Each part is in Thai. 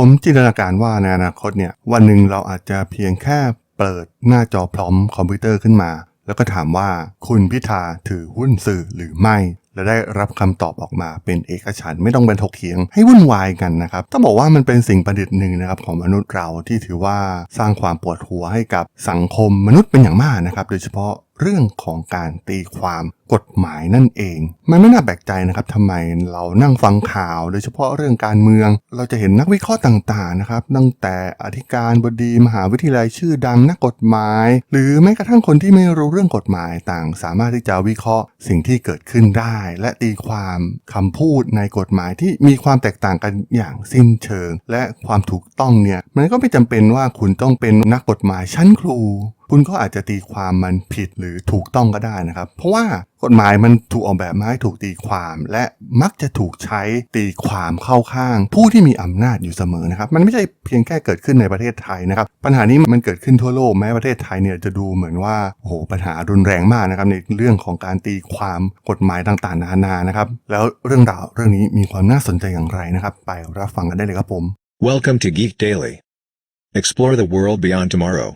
ผมจินตนาการว่าในอนาคตเนี่ยวันหนึ่งเราอาจจะเพียงแค่เปิดหน้าจอพร้อมคอมพิวเตอร์ขึ้นมา แล้วก็ถามว่าคุณพิธาถือหุ้นสื่อหรือไม่ และได้รับคำตอบออกมาเป็นเอกฉันไม่ต้องเป็นถกเถียงให้วุ่นวายกันนะครับ ต้องบอกว่ามันเป็นสิ่งประดิษฐ์หนึ่งนะครับของมนุษย์เราที่ถือว่าสร้างความปวดหัวให้กับสังคมมนุษย์เป็นอย่างมากนะครับ โดยเฉพาะเรื่องของการตีความ กฎหมายนั่นเอง มันไม่น่าแปลกใจนะครับทำไมเรานั่งฟังข่าว โดยเฉพาะเรื่องการเมือง เราจะเห็นนักวิเคราะห์ต่างๆนะครับ ตั้งแต่อธิการบดีมหาวิทยาลัยชื่อดังนักกฎหมาย หรือแม้กระทั่งคนที่ไม่รู้เรื่องกฎหมายต่าง สามารถที่จะวิเคราะห์สิ่งที่เกิดขึ้นได้ และตีความคำพูดในกฎหมายที่มีความแตกต่างกันอย่างสิ้นเชิง และความถูกต้องเนี่ยมันก็ไม่จำเป็นว่าคุณต้องเป็นนักกฎหมายชั้นครูคุณก็อาจจะตีความมันผิดหรือถูกต้องก็ได้นะครับ เพราะว่ากฎหมายมันถูกออกแบบมาให้ถูกตีความ และมักจะถูกใช้ตีความเข้าข้าง ผู้ที่มีอำนาจอยู่เสมอนะครับ มันไม่ใช่เพียงแค่เกิดขึ้นในประเทศไทยนะครับ ปัญหานี้มันเกิดขึ้นทั่วโลกแม้ประเทศไทยเนี่ยจะดูเหมือนว่าโอ้โหปัญหารุนแรงมากนะครับในเรื่องของการตีความกฎหมายต่างๆ นานานะครับ แล้วเรื่องราวเรื่องนี้มีความน่าสนใจอย่างไรนะครับ ไปรับฟังกันได้เลยครับผม Welcome to Geek Daily. Explore the world beyond tomorrow.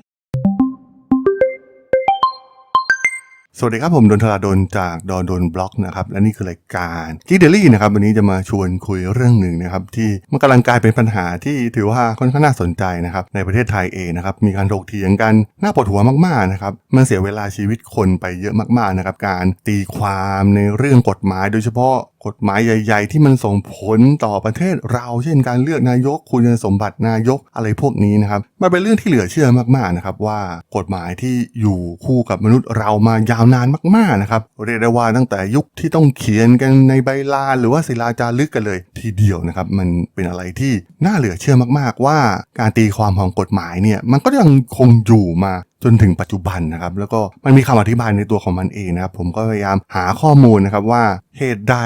สวัสดีครับผมดนทราดนจากดอนดนบล็อกนะครับและนี่คือรายการกิเดลี่นะครับวันนี้จะมาชวนคุยเรื่องหนึ่งนะครับที่มันกำลังกลายเป็นปัญหาที่ถือว่าค่อนข้างน่าสนใจนะครับในประเทศไทยเองนะครับมีการถกเถียงกันน่าปวดหัวมากๆนะครับมันเสียเวลาชีวิตคนไปเยอะมากๆนะครับการตีความในเรื่องกฎหมายโดยเฉพาะ กฎหมายใหญ่ ๆ ที่มันส่งผลต่อประเทศเรา เช่นการเลือกนายกคุณสมบัตินายกอะไรพวกนี้นะครับมันเป็นเรื่องที่เหลือเชื่อมากๆนะครับว่ากฎหมายที่อยู่คู่กับมนุษย์เรามายาวนานมากๆนะครับเรียกได้ว่าตั้งแต่ยุคที่ต้องเขียนกันในใบลานหรือว่าศิลาจารึกกันเลยทีเดียวนะครับมันเป็นอะไรที่น่าเหลือเชื่อมากๆ ว่าการตีความของกฎหมายเนี่ยมันก็ยังคงอยู่มา จนถึงปัจจุบันนะครับแล้วก็มันมีคำอธิบายในตัวของมันเองนะครับผมก็พยายามหาข้อมูลนะครับว่าเหตุใด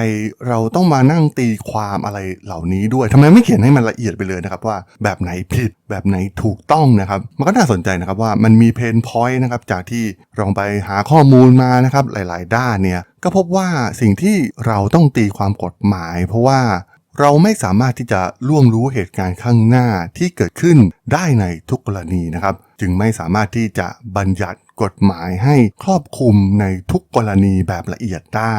เราต้องมานั่งตีความอะไรเหล่านี้ด้วยทำไมไม่เขียนให้มันละเอียดไปเลยนะครับว่าแบบไหนผิดแบบไหนถูกต้องนะครับ มันก็น่าสนใจนะครับว่ามันมีเพนพอยต์นะครับจากที่ลองไปหาข้อมูลมานะครับหลาย ๆ ด้านเนี่ยก็พบว่าสิ่งที่เราต้องตีความกฎหมาย เพราะว่า เราไม่สามารถที่จะล่วงรู้เหตุการณ์ข้างหน้าที่เกิดขึ้นได้ในทุกกรณีนะครับ จึงไม่สามารถที่จะบัญญัติกฎหมายให้ครอบคลุมในทุกกรณีแบบละเอียดได้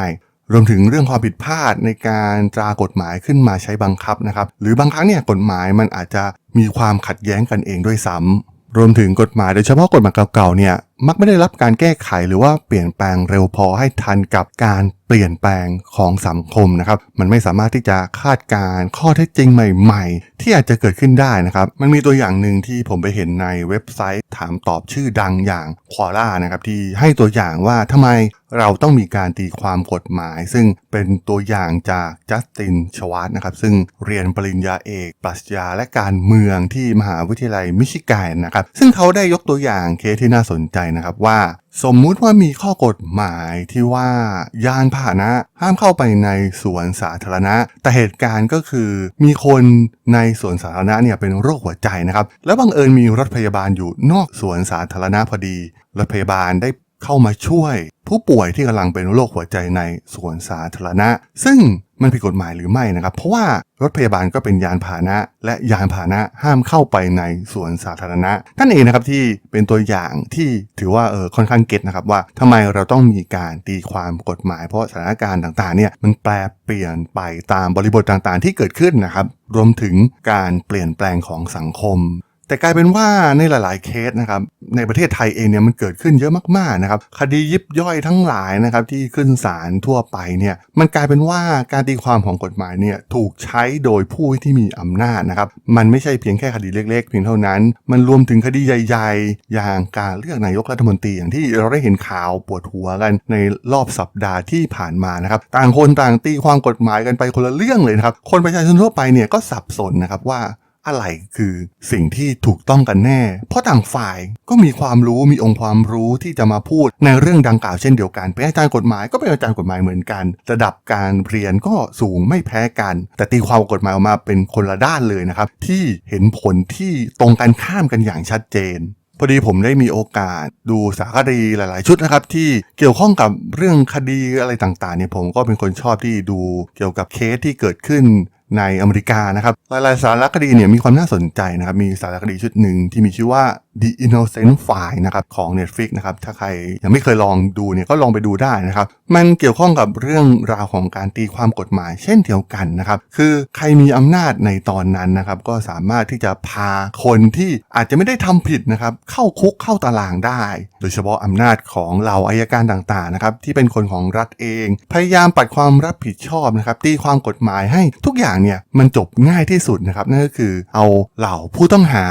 รวมถึงเรื่องความผิดพลาดในการตรากฎหมายขึ้นมาใช้บังคับนะครับ หรือบางครั้งเนี่ยกฎหมายมันอาจจะมีความขัดแย้งกันเองด้วยซ้ำรวมถึงกฎหมายโดยเฉพาะกฎหมายเก่าๆเนี่ย มักไม่ได้รับการแก้ไขหรือว่าเปลี่ยนแปลงเร็วพอให้ทันกับการเปลี่ยนแปลงของสังคมนะครับ มันไม่สามารถที่จะคาดการณ์ข้อเท็จจริงใหม่ ๆ ที่อาจจะเกิดขึ้นได้นะครับ มันมีตัวอย่างหนึ่งที่ผมไปเห็นในเว็บไซต์ถามตอบชื่อดังอย่างควอล่านะครับที่ให้ตัวอย่างว่าทำไมเราต้องมีการตีความกฎหมาย ซึ่งเป็นตัวอย่างจากจัสตินชวาร์ตนะครับ ซึ่งเรียนปริญญาเอกปรัชญาและการเมืองที่มหาวิทยาลัยมิชิแกนนะครับ ซึ่งเขาได้ยกตัวอย่างเคสที่น่าสนใจนะครับว่าสมมุติว่ามีข้อกฎหมายที่ว่ายานพาหนะห้ามเข้าไปในสวนสาธารณะ แต่เหตุการณ์ก็คือ มีคนในสวนสาธารณะเนี่ยเป็นโรคหัวใจนะครับ แล้วบังเอิญมีรถพยาบาลอยู่นอกสวนสาธารณะพอดี รถพยาบาลได้ เข้ามาช่วยผู้ป่วยที่กำลังเป็นโรคหัวใจในสวนสาธารณะ ซึ่งมันผิดกฎหมายหรือไม่นะครับ เพราะว่ารถพยาบาลก็เป็นยานพาหนะ และยานพาหนะห้ามเข้าไปในสวนสาธารณะนั่นเองนะครับที่เป็นตัวอย่างที่ถือว่าเออค่อนข้างเก็ตนะครับว่าทำไมเราต้องมีการตีความกฎหมาย เพราะสถานการณ์ต่างๆเนี่ยมันแปลเปลี่ยนไปตามบริบทต่างๆ ที่เกิดขึ้นนะครับรวมถึงการเปลี่ยนแปลงของสังคม แต่กลายเป็นว่าในหลาย ๆ เคสนะครับในประเทศไทยเองเนี่ยมันเกิดขึ้นเยอะมาก ๆ นะครับคดียิบย่อยทั้งหลายนะครับที่ขึ้นศาลทั่วไปเนี่ยมันกลายเป็นว่าการตีความของกฎหมายเนี่ยถูกใช้โดยผู้ที่มีอำนาจนะครับมันไม่ใช่เพียงแค่คดีเล็ก ๆ เพียงเท่านั้น มันรวมถึงคดีใหญ่ ๆ อย่างการเลือกนายกรัฐมนตรีอย่างที่เราได้เห็นข่าวปวดหัวกันในรอบสัปดาห์ที่ผ่านมานะครับต่างคนต่างตีความกฎหมายกันไปคนละเรื่องเลยนะครับคนประชาชนทั่วไปเนี่ยก็สับสนนะครับว่า อะไรคือสิ่งที่ถูกต้องกันแน่ เพราะต่างฝ่ายก็มีความรู้มีองค์ความรู้ที่จะมาพูดในเรื่องดังกล่าวเช่นเดียวกันเป็นอาจารย์กฎหมายก็เป็นอาจารย์กฎหมายเหมือนกัน ระดับการเรียนก็สูงไม่แพ้กัน แต่ตีความกฎหมายออกมาเป็นคนละด้านเลยนะครับ ที่เห็นผลที่ตรงกันข้ามกันอย่างชัดเจนพอดีผมได้มีโอกาสดูสารคดีหลาย ๆ ชุดนะครับ ที่เกี่ยวข้องกับเรื่องคดีอะไรต่าง ๆ เนี่ยผมก็เป็นคนชอบที่ดูเกี่ยวกับเคสที่เกิดขึ้น ในอเมริกานะครับหลายๆสารคดีเนี่ยมีความน่าสนใจนะครับมีสารคดีชุดหนึ่งที่มีชื่อว่า The Innocent File นะครับของ Netflix นะครับถ้าใครยังไม่เคยลองดูเนี่ยก็ลองไปดูได้นะครับมันเกี่ยวข้องกับเรื่องราวของการตีความกฎหมาย เช่นเดียวกันนะครับคือใครมีอำนาจในตอนนั้นนะครับก็สามารถที่จะพาคนที่อาจจะไม่ได้ทำผิดนะครับเข้าคุกเข้าตารางได้ โดยเฉพาะอำนาจของเหล่าอายการต่างๆนะครับที่เป็นคนของรัฐเอง พยายามปัดความรับผิดชอบนะครับตีความกฎหมายให้ทุกอย่างเนี่ยมันจบง่ายที่สุดนะครับนั่นก็คือเอาเหล่าผู้ต้องหา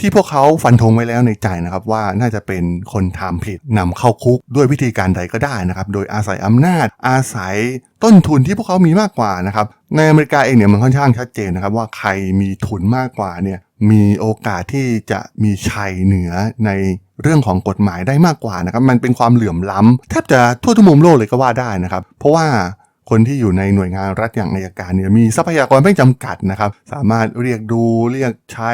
ที่พวกเขาฟันธงไว้แล้วในใจนะครับว่าน่าจะเป็นคนทำผิดนำเข้าคุกด้วยวิธีการใดก็ได้นะครับโดยอาศัยอำนาจ อาศัยต้นทุนที่พวกเขามีมากกว่านะครับในอเมริกาเองเนี่ยมันค่อนข้างชัดเจนนะครับว่าใครมีทุนมากกว่าเนี่ยมีโอกาสที่จะมีชัยเหนือในเรื่องของกฎหมายได้มากกว่านะครับมันเป็นความเหลื่อมล้ำแทบจะทั่วทุกมุมโลกเลยก็ว่าได้นะครับ เพราะว่า คนที่อยู่ในหน่วยงานรัฐอย่างอายการเนี่ยมีทรัพยากรไม่จำกัดนะครับ สามารถเรียกดูเรียกใช้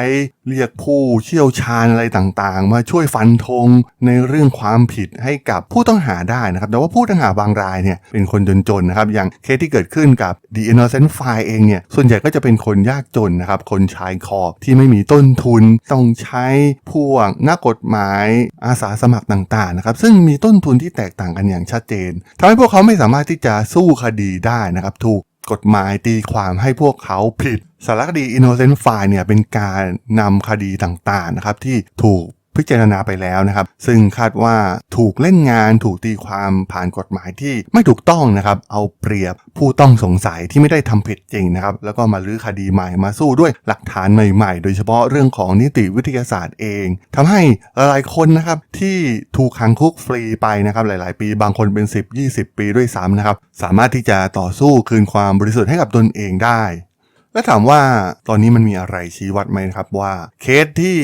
เรียกผู้เชี่ยวชาญอะไรต่างๆ มาช่วยฟันธงในเรื่องความผิดให้กับผู้ต้องหาได้นะครับแต่ว่าผู้ต้องหาบางรายเนี่ยเป็นคนจนๆนะครับอย่างเคสที่เกิดขึ้นกับ The Innocent File เองเนี่ยส่วนใหญ่ก็จะเป็นคนยากจนนะครับคนชายขอบที่ไม่มีต้นทุนต้องใช้พวกนักกฎหมายอาสาสมัครต่างๆนะครับซึ่งมีต้นทุนที่แตกต่างกันอย่างชัดเจนทำให้พวกเขาไม่สามารถที่จะสู้คดีได้นะครับถูก กฎหมายตีความให้พวกเขาผิด สารคดี Innocent File เนี่ยเป็นการนำคดีต่างๆนะครับที่ถูก พิจารณาไปแล้วนะครับ ซึ่งคาดว่าถูกเล่นงานถูกตีความผ่านกฎหมายที่ไม่ถูกต้องนะครับ เอาเปรียบผู้ต้องสงสัยที่ไม่ได้ทำผิดจริงนะครับ แล้วก็มาลื้อคดีใหม่มาสู้ด้วยหลักฐานใหม่ๆ โดยเฉพาะเรื่องของนิติวิทยาศาสตร์เองทำให้หลายคนนะครับที่ถูกขังคุกฟรีไปนะครับหลาย ๆ ปีบางคนเป็น 10-20 ปีด้วยซ้ำนะครับสามารถที่จะต่อสู้คืนความบริสุทธิ์ให้กับตนเองได้ และถามว่าตอนนี้มันมีอะไรชี้วัดไหมนะครับว่า เคสที่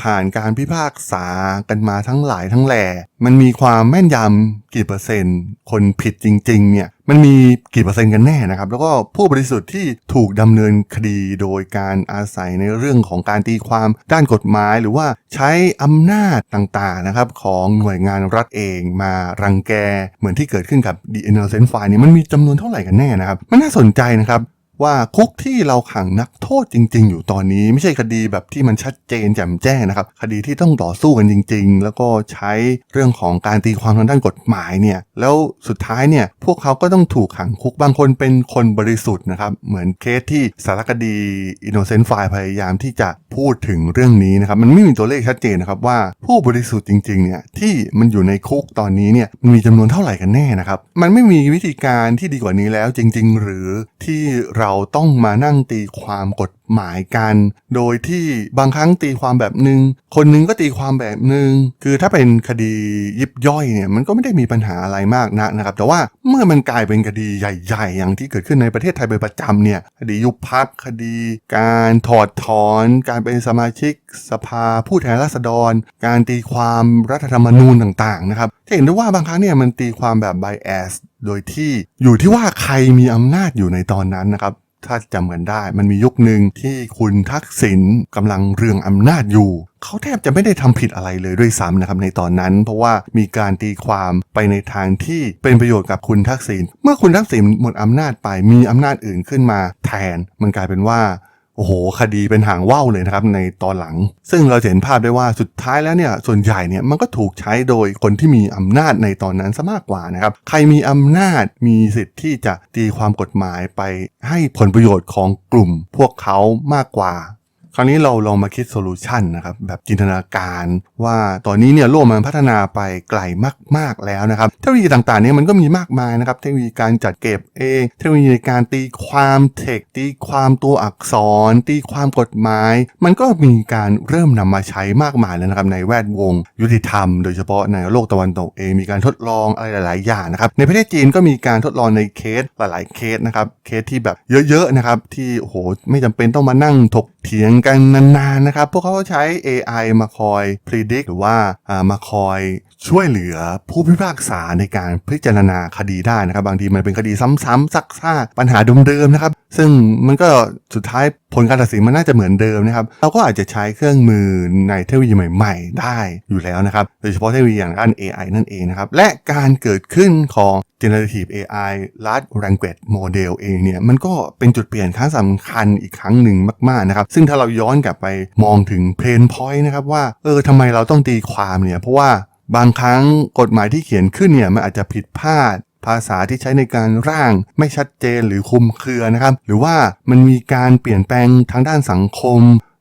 ผ่านการพิพากษากันมาทั้งหลายทั้งแหล่มันมีความแม่นยำกี่เปอร์เซ็นต์ คนผิดจริง ๆ เนี่ยมันมีกี่เปอร์เซ็นต์กันแน่นะครับ แล้วก็ผู้บริสุทธิ์ที่ถูกดำเนินคดีโดยการอาศัยในเรื่องของการตีความด้านกฎหมาย หรือว่าใช้อำนาจต่างๆนะครับของหน่วยงานรัฐเองมารังแก เหมือนที่เกิดขึ้นกับ The Innocent File เนี่ยมันมีจำนวนเท่าไหร่กันแน่นะครับมันน่าสนใจนะครับ ว่าคุกที่เราขังนักโทษจริง ๆ อยู่ตอนนี้ไม่ใช่คดีแบบที่มันชัดเจนแจ่มแจ้งนะครับ คดีที่ต้องต่อสู้กันจริง ๆ แล้วก็ใช้เรื่องของการตีความทางด้านกฎหมายเนี่ยแล้วสุดท้ายเนี่ยพวกเขาก็ต้องถูกขังคุกบางคนเป็นคนบริสุทธิ์นะครับเหมือนเคสที่สารคดี Innocent File พยายามที่จะพูดถึงเรื่องนี้นะครับมันไม่มีตัวเลขชัดเจนนะครับว่าผู้บริสุทธิ์จริงๆเนี่ยที่มันอยู่ในคุกตอนนี้เนี่ยมันมีจำนวนเท่าไหร่กันแน่นะครับมันไม่มีวิธีการที่ดีกว่านี้แล้วจริง ๆ หรือที่เราต้องมานั่งตีความกฎหมายกัน โดยที่บางครั้งตีความแบบหนึง่งคนหนึงก็ตีความแบบหนึง่งคือถ้าเป็นคดียิบย่อยเนี่ยมันก็ไม่ได้มีปัญหาอะไรมากนักนะครับ แต่ว่าเมื่อมันกลายเป็นคดีใหญ่ ๆ อย่างที่เกิดขึ้นในประเทศไทยเป็นประจำเนี่ยคดียุบพักคดี การถอดถอน การเป็นสมาชิกสภาผู้แทนราษฎร การตีความรัฐธรรมนูญต่างๆนะครับจะเห็นได้ว่าบางครั้งเนี่ยมันตีความแบบ bias โดยที่อยู่ที่ว่าใครมีอำนาจอยู่ในตอนนั้นนะครับ ถ้าจำกันได้มันมียุคหนึ่งที่คุณทักษิณกำลังเรืองอำนาจอยู่ เขาแทบจะไม่ได้ทำผิดอะไรเลยด้วยซ้ำนะครับในตอนนั้น เพราะว่ามีการตีความไปในทางที่เป็นประโยชน์กับคุณทักษิณเมื่อคุณทักษิณหมดอำนาจไปมีอำนาจอื่นขึ้นมาแทน มันกลายเป็นว่า โอ้โห คดีเป็นหางว่าวเลยนะครับในตอนหลัง ซึ่งเราเห็นภาพได้ว่าสุดท้ายแล้วเนี่ยส่วนใหญ่เนี่ยมันก็ถูกใช้โดยคนที่มีอำนาจในตอนนั้นซะมากกว่านะครับ ใครมีอำนาจมีสิทธิ์ที่จะตีความกฎหมายไปให้ผลประโยชน์ของกลุ่มพวกเขามากกว่า คราวนี้เราลองมาคิดโซลูชันนะครับแบบจินตนาการว่าตอนนี้เนี่ยโลกมันพัฒนาไปไกลมาก ๆแล้วนะครับ เทคโนโลยีต่างๆเนี่ยมันก็มีมากมายนะครับ เทคโนโลยีการจัดเก็บเองเทคโนโลยีในการตีความเทคตีความตัวอักษร ตีความกฎหมาย มันก็มีการเริ่มนำมาใช้มากมายแล้วนะครับในแวดวง ยุติธรรม โดยเฉพาะในโลกตะวันตกเองมีการทดลองอะไรหลาย ๆ อย่างนะครับในประเทศจีนก็มีการทดลองในเคสหลาย ๆ เคสนะครับเคสที่แบบเยอะ ๆ นะครับที่โอ้โหไม่จำเป็นต้องมานั่งถกเถียงกันนานๆนะครับ พวกเขาใช้ AI มาคอย predict หรือว่ามาคอยช่วยเหลือผู้พิพากษาในการพิจารณาคดีได้นะครับ บางทีมันเป็นคดีซ้ำๆซักซากปัญหาเดิมๆนะครับ ซึ่งมันก็สุดท้าย ผลการตัดสินมันน่าจะเหมือนเดิมนะครับ เราก็อาจจะใช้เครื่องมือในเทคโนโลยีใหม่ๆ ได้อยู่แล้วนะครับ โดยเฉพาะเทคโนโลยีอย่างด้าน AI นั่นเองนะครับ และการเกิดขึ้นของ generative AI large language model เองเนี่ย มันก็เป็นจุดเปลี่ยนครั้งสำคัญอีกครั้งหนึ่งมากๆนะครับ ซึ่งถ้าเราย้อนกลับไปมองถึง pain point นะครับว่า เออทำไมเราต้องตีความเนี่ย เพราะว่าบางครั้งกฎหมายที่เขียนขึ้นเนี่ยมันอาจจะผิดพลาด ภาษาที่ใช้ในการร่างไม่ชัดเจนหรือคุมเครือนะครับ หรือว่ามันมีการเปลี่ยนแปลงทางด้านสังคม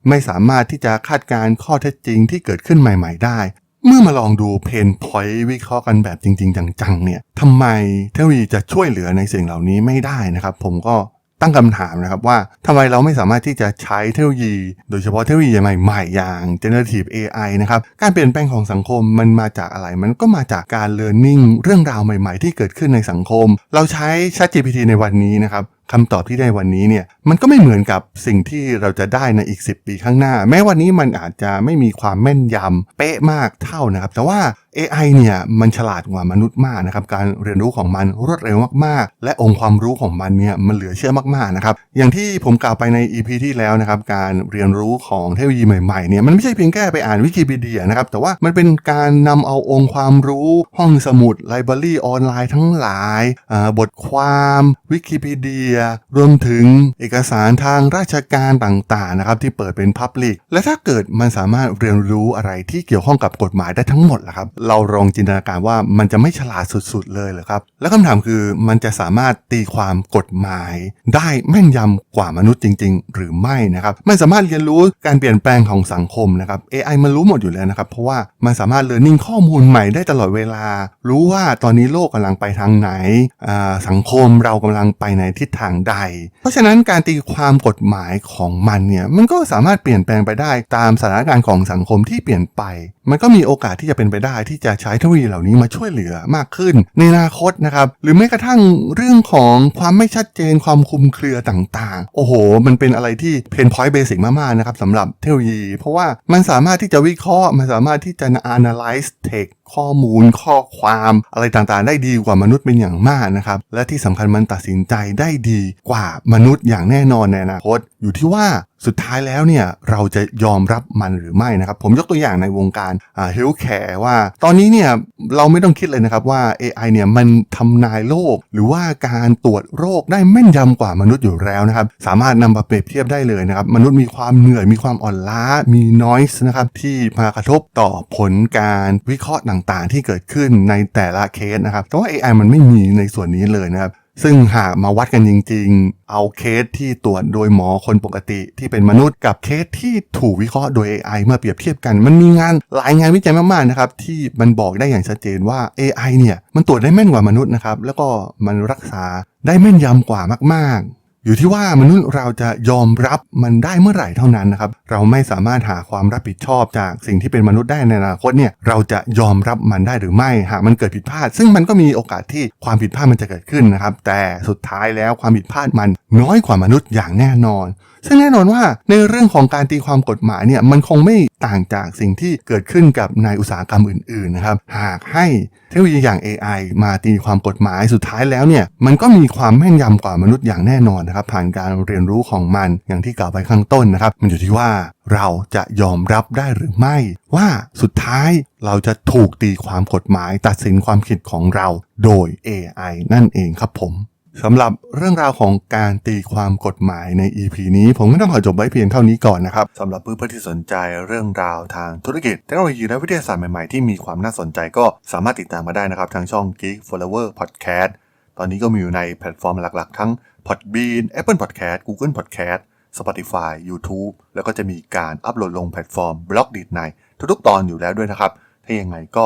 ไม่สามารถที่จะคาดการณ์ข้อเท็จจริงที่เกิดขึ้นใหม่ ๆ ได้ เมื่อมาลองดูเพนพอยต์วิเคราะห์กันแบบจริง ๆ จังๆเนี่ยทำไมเทคโนโลยีจะช่วยเหลือในสิ่งเหล่านี้ไม่ได้นะครับ ผมก็ ตั้งคำถามนะครับว่าทำไมเราไม่สามารถที่จะใช้เทคโนโลยี โดยเฉพาะเทคโนโลยีใหม่ๆอย่าง generative AI นะครับการเปลี่ยนแปลงของสังคมมันมาจากอะไร มันก็มาจากการ learning เรื่องราวใหม่ๆ ที่เกิดขึ้นในสังคม เราใช้ ChatGPT ในวันนี้นะครับคำตอบที่ได้วันนี้เนี่ยมันก็ไม่เหมือนกับสิ่งที่เราจะได้ในอีก 10 ปีข้างหน้า แม้วันนี้มันอาจจะไม่มีความแม่นยำเป๊ะมากเท่านะครับ แต่ว่า AI เนี่ยมันฉลาดกว่ามนุษย์มากนะครับการเรียนรู้ของมันรวดเร็วมากๆ และองค์ความรู้ของมันเนี่ยมันเหลือเชื่อมากๆนะครับอย่างที่ผมกล่าวไปใน EP ที่แล้วนะครับการเรียนรู้ของเทคโนโลยีใหม่ๆเนี่ยมันไม่ใช่เพียงแค่ไปอ่านวิกิพีเดียนะครับแต่ว่ามันเป็นการนำเอาองค์ความรู้ห้องสมุดไลบรารีออนไลน์ทั้งหลายบทความวิกิพีเดียรวมถึงเอกสารทางราชการต่างๆนะครับที่เปิดเป็น Public และถ้าเกิดมันสามารถเรียนรู้อะไรที่เกี่ยวข้องกับกฎหมายได้ทั้งหมดล่ะครับเราลองจินตนาการว่ามันจะไม่ฉลาดสุดๆเลยเหรอครับ แล้วคำถามคือมันจะสามารถตีความกฎหมาย ได้แม่นยำกว่ามนุษย์จริง ๆ หรือไม่นะครับ มันสามารถเรียนรู้การเปลี่ยนแปลงของสังคมนะครับ AI มันรู้หมดอยู่แล้วนะครับ เพราะว่ามันสามารถ learning ข้อมูลใหม่ได้ตลอดเวลา รู้ว่าตอนนี้โลกกำลังไปทางไหนอ่าสังคมเรากำลังไปในทิศทางใด เพราะฉะนั้นการตีความกฎหมายของมันเนี่ยมันก็สามารถเปลี่ยนแปลงไปได้ตามสถานการณ์ของสังคมที่เปลี่ยนไป มันก็มีโอกาสที่จะเป็นไปได้ที่จะใช้เทคโนโลยีเหล่านี้มาช่วยเหลือมากขึ้น ในอนาคตนะครับหรือแม้กระทั่งเรื่องของความไม่ชัดเจนความคุมเครือต่างๆ โอ้โห มันเป็นอะไรที่เพนพอยต์เบสิกมากๆนะครับสำหรับเทคโนโลยี เพราะว่ามันสามารถที่จะวิเคราะห์มันสามารถที่จะ analyze text ข้อมูลข้อความอะไรต่างๆ ได้ดีกว่ามนุษย์เป็นอย่างมากนะครับ และที่สำคัญมันตัดสินใจได้ดีกว่ามนุษย์อย่างแน่นอนในอนาคต อยู่ที่ว่าสุดท้ายแล้วเนี่ยเราจะยอมรับมันหรือไม่นะครับ ผมยกตัวอย่างในวงการอ่า healthcare ว่า ตอนนี้เนี่ยเราไม่ต้องคิดเลยนะครับว่า AI เนี่ยมันทำนายโรคหรือว่าการตรวจโรคได้แม่นยำกว่ามนุษย์อยู่แล้วนะครับ สามารถนำมาเปรียบเทียบได้เลยนะครับ มนุษย์มีความเหนื่อยมีความอ่อนล้ามี noise นะครับที่มากระทบต่อผลการวิเคราะห์ต่างๆ ที่เกิดขึ้นในแต่ละเคสนะครับ แต่ว่า AI มันไม่มีในส่วนนี้เลยนะครับ ซึ่งหากมาวัดกันจริง ๆ เอาเคสที่ตรวจโดยหมอคนปกติที่เป็นมนุษย์กับเคสที่ถูกวิเคราะห์โดย AI เมื่อเปรียบเทียบกัน มันมีงานหลายงานวิจัยมากๆนะครับที่มันบอกได้อย่างชัดเจนว่า AI เนี่ยมันตรวจได้แม่นกว่ามนุษย์นะครับแล้วก็มันรักษาได้แม่นยำกว่ามากๆ อยู่ที่ว่ามนุษย์เราจะยอมรับมันได้เมื่อไหร่เท่านั้นนะครับ เราไม่สามารถหาความรับผิดชอบจากสิ่งที่เป็นมนุษย์ได้ในอนาคตเนี่ยเราจะยอมรับมันได้หรือไม่หากมันเกิดผิดพลาด ซึ่งมันก็มีโอกาสที่ความผิดพลาดมันจะเกิดขึ้นนะครับ แต่สุดท้ายแล้วความผิดพลาดมันน้อยกว่ามนุษย์อย่างแน่นอน ซึ่งแน่นอนว่าในเรื่องของการตีความกฎหมายเนี่ยมันคงไม่ต่างจากสิ่งที่เกิดขึ้นกับในอุตสาหกรรมอื่นๆนะครับหากให้เทคโนโลยีอย่าง AI มาตีความกฎหมายสุดท้ายแล้วเนี่ยมันก็มีความแม่นยำกว่ามนุษย์อย่างแน่นอนนะครับผ่านการเรียนรู้ของมันอย่างที่กล่าวไปข้างต้นนะครับ มันอยู่ที่ว่าเราจะยอมรับได้หรือไม่ ว่าสุดท้ายเราจะถูกตีความกฎหมายตัดสินความคิดของเราโดย AI นั่นเองครับผม สำหรับเรื่องราวของการตีความกฎหมายใน EP นี้ ผมก็ต้องขอจบไว้เพียงเท่านี้ก่อนนะครับสำหรับเพื่อนๆที่สนใจเรื่องราวทางธุรกิจเทคโนโลยีและวิทยาศาสตร์ใหม่ๆ ที่มีความน่าสนใจก็สามารถติดตามมาได้นะครับ ทางช่อง Geek Flower Podcast ตอนนี้ก็มีอยู่ในแพลตฟอร์มหลักๆ ทั้ง Podbean Apple Podcast Google Podcast Spotify YouTube แล้วก็จะมีการอัปโหลดลงแพลตฟอร์ม b l o g d i t ในทุกๆตอนอยู่แล้วด้วยนะครับ ถ้ายังไงก็